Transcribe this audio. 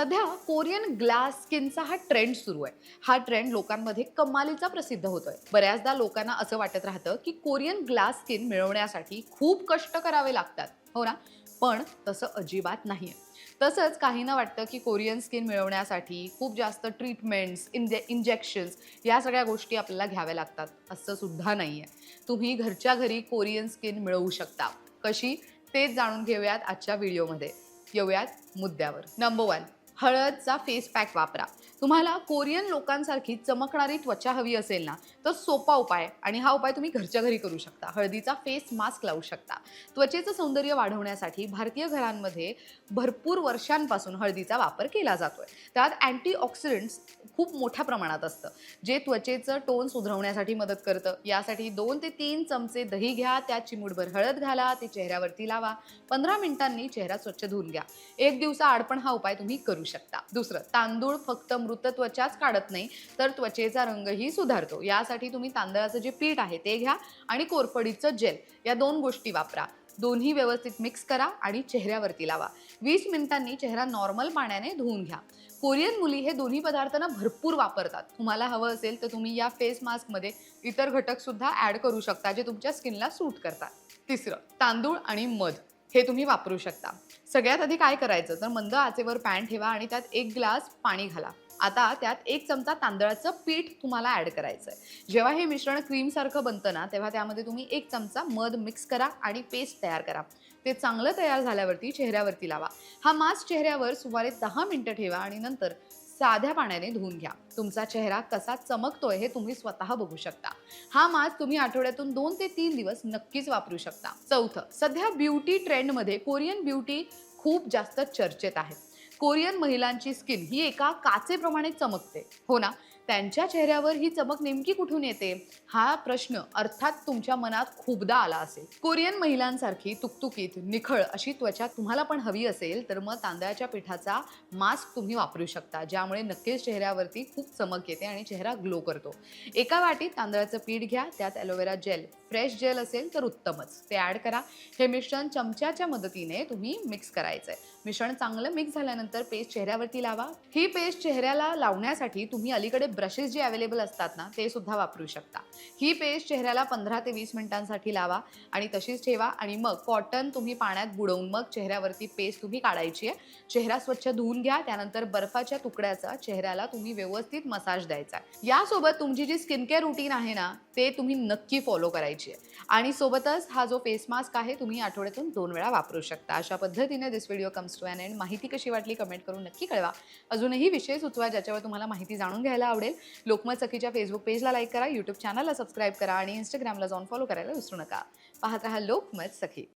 सध्या Korean glass स्किनचा हा trend सुरू आहे. हा ट्रेंड लोकांमध्ये कमालीचा प्रसिद्ध होतोय. बऱ्याचदा लोकांना असं वाटत राहतं की कोरियन ग्लास स्किन मिळवण्यासाठी खूप कष्ट करावे लागतात. हो ना? पण तसं अजिबात नाही आहे तसंच काहींना वाटतं की कोरियन स्किन मिळवण्यासाठी खूप जास्त ट्रीटमेंट्स इंजे इंजेक्शन्स या सगळ्या गोष्टी आपल्याला घ्याव्या लागतात. असं सुद्धा नाही आहे तुम्ही घरच्या घरी कोरियन स्किन मिळवू शकता. कशी? तेच जाणून घेऊयात आजच्या व्हिडिओमध्ये. येऊयात मुद्द्यावर. Number one. हळदचा फेस पॅक वापरा. तुम्हाला कोरियन लोकांसारखी चमकणारी त्वचा हवी असेल ना तर सोपा उपाय आणि हा उपाय तुम्ही घरच्या घरी करू शकता. हळदीचा फेस मास्क लावू शकता. त्वचेचं सौंदर्य वाढवण्यासाठी भारतीय घरांमध्ये भरपूर वर्षांपासून हळदीचा वापर केला जातोय. त्यात अँटीऑक्सिडंट्स खूप मोठ्या प्रमाणात असतं जे त्वचेचं टोन सुधारवण्यासाठी मदत करतं. यासाठी दोन ते तीन चमचे दही घ्या त्यात चिमूटभर हळद घाला ते चेहऱ्यावरती लावा. पंधरा मिनिटांनी चेहरा स्वच्छ धुवून घ्या. एक दिवसाआड पण हा उपाय तुम्ही करू शकता दुसरं तांदूळ फक्त मृत त्वचाच काढत नाही तर त्वचेचा रंगही सुधारतो. यासाठी तुम्ही तांदळाचं जे पीठ आहे ते घ्या आणि कोरफडीचं जेल या दोन गोष्टी वापरा. दोन्ही व्यवस्थित मिक्स करा आणि चेहऱ्यावरती लावा. वीस मिनिटांनी चेहरा नॉर्मल पाण्याने धुवून घ्या. कोरियन मुली हे दोन्ही पदार्थांना भरपूर वापरतात. तुम्हाला हवं असेल तर तुम्ही या फेस मास्कमध्ये इतर घटक सुद्धा ॲड करू शकता जे तुमच्या स्किनला सूट करतात. तिसरं तांदूळ आणि मध. हे तुम्ही वापरू शकता. सगळ्यात आधी काय करायचं? तर मंद आचेवर पॅन ठेवा आणि त्यात एक ग्लास पाणी घाला. आता त्यात एक चमचा तांदळाचं पीठ तुम्हाला ॲड करायचं आहे जेव्हा हे मिश्रण क्रीमसारखं बनतं ना तेव्हा त्यामध्ये तुम्ही एक चमचा मध मिक्स करा आणि पेस्ट तयार करा. ते चांगलं तयार झाल्यावरती चेहऱ्यावरती लावा. हा मास्क चेहऱ्यावर सुमारे दहा मिनटं ठेवा आणि नंतर साध्या पाण्याने धुवून घ्या. तुमचा चेहरा कसा चमकतोय हे तुम्ही स्वतः बघू शकता. हा मास्क तुम्ही आठवड्यातून दोन ते तीन दिवस नक्कीच वापरू शकता. चौथं सध्या ब्युटी ट्रेंडमध्ये कोरियन ब्युटी खूप जास्त चर्चेत आहे. कोरियन महिलांची स्किन ही एका काचेप्रमाणे चमकते. हो ना? त्यांच्या चेहऱ्यावर ही चमक नेमकी कुठून येते? हा प्रश्न अर्थात तुमच्या मनात खूपदा आला असेल. कोरियन महिलांसारखी तुकतुकीत निखळ अशी त्वचा तुम्हाला पण हवी असेल तर मग तांदळाच्या पिठाचा मास्क तुम्ही वापरू शकता ज्यामुळे नक्कीच चेहऱ्यावरती खूप चमक येते आणि चेहरा ग्लो करतो. एका वाटीत तांदळाचं पीठ घ्या त्यात ॲलोवेरा जेल फ्रेश जेल असेल तर उत्तमच. ते ॲड करा. हे मिश्रण चमच्याच्या मदतीने तुम्ही मिक्स करायचं आहे मिश्रण चांगलं मिक्स झाल्यानंतर पेस्ट चेहऱ्यावरती लावा. ही पेस्ट चेहऱ्याला लावण्यासाठी तुम्ही अलीकडे ब्रशेस जे अवेलेबल असतात ना ते सुद्धा वापरू शकता. ही पेस्ट चेहऱ्याला पंधरा ते वीस मिनिटांसाठी लावा आणि तशीच ठेवा आणि मग कॉटन तुम्ही पाण्यात बुडवून मग चेहऱ्यावरती पेस्ट तुम्ही काढायची आहे. चेहरा स्वच्छ धुवून घ्या. त्यानंतर बर्फाच्या तुकड्याचा चेहऱ्याला तुम्ही व्यवस्थित मसाज द्यायचा आहे. यासोबत तुमची जी स्किन केअर रुटीन आहे ना ते तुम्ही नक्की फॉलो करायची आहे आणि सोबतच हा जो फेस मास्क आहे तुम्ही आठवड्यातून दोन वेळा वापरू शकता. अशा पद्धतीने this video comes to an end माहिती कशी वाटली कमेंट करून नक्की कळवा. अजूनही विषय सुचवा ज्याच्यावर तुम्हाला माहिती जाणून घ्यायला आवडेल लोकमत सखीच्या फेसबुक पेजला लाईक करा यूट्यूब चॅनलला सबस्क्राईब करा आणि इंस्टाग्रामला जाऊन फॉलो करायला विसरू नका. पाहत रहा लोकमत सखी.